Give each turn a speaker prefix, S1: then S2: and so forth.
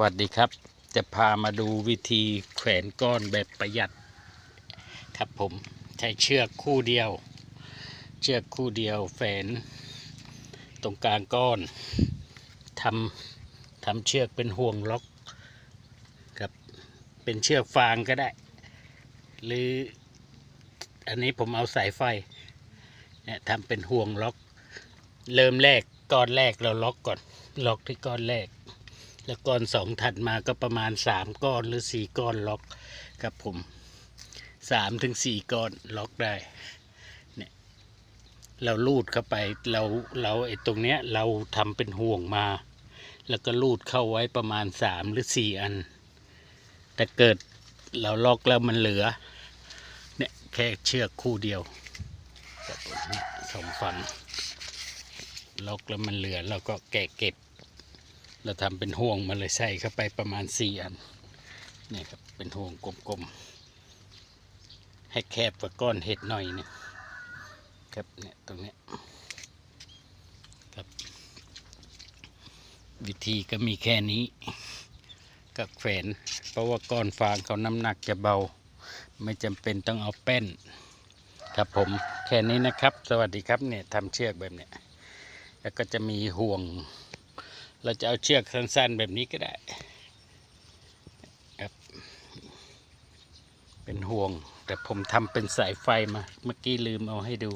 S1: วัสดีครับ จะพามาดูวิธีแขวนก้อนแบบประหยัด ครับผมใช้เชือกคู่เดียว เชือกคู่เดียวแฝนตรงกลางก้อนทำทำเชือกเป็นห่วงล็อกครับ เป็นเชือกฟางก็ได้ หรือ อันนี้ผมเอาสายไฟเนี่ยทำเป็นห่วงล็อก เริ่มแรกก้อนแรกเราล็อกก่อน ล็อกที่ก้อนแรก แล้วก้อนสองถัดมาก็ประมาณสามก้อนหรือสี่ก้อนล็อกครับผมสามถึงสี่ก้อนล็อกได้เนี่ยเราลูดเข้าไปเราเราไอ้ตรงเนี้ยเราทำเป็นห่วงมา แล้วก็ลูดเข้าไว้ประมาณสามหรือสี่อัน แต่เกิดเราล็อกแล้วมันเหลือเนี่ยแค่เชือกคู่เดียวครับผมเนี่ยสองฝั่งล็อกแล้วมันเหลือเราก็แกะเก็บ เราทำเป็นห่วงมาเลยใส่เข้าไปประมาณสี่อันนี่ครับเป็นห่วงกลมๆให้แคบกว่าก้อนเห็ดหน่อยเนี่ยครับเนี่ยตรงนี้ครับ วิธีก็มีแค่นี้กับแขวนเพราะว่าก้อนฟางเขาน้ำหนักจะเบา ไม่จำเป็นต้องเอาแป้น ครับผมแค่นี้นะครับ สวัสดีครับเนี่ยทำเชือกแบบเนี้ยแล้วก็จะมีห่วง เราจะเอาเชือกสั้นๆแบบนี้ก็ได้ครับเป็นห่วง แต่ผมทำเป็นสายไฟมา เมื่อกี้ลืมเอาให้ดู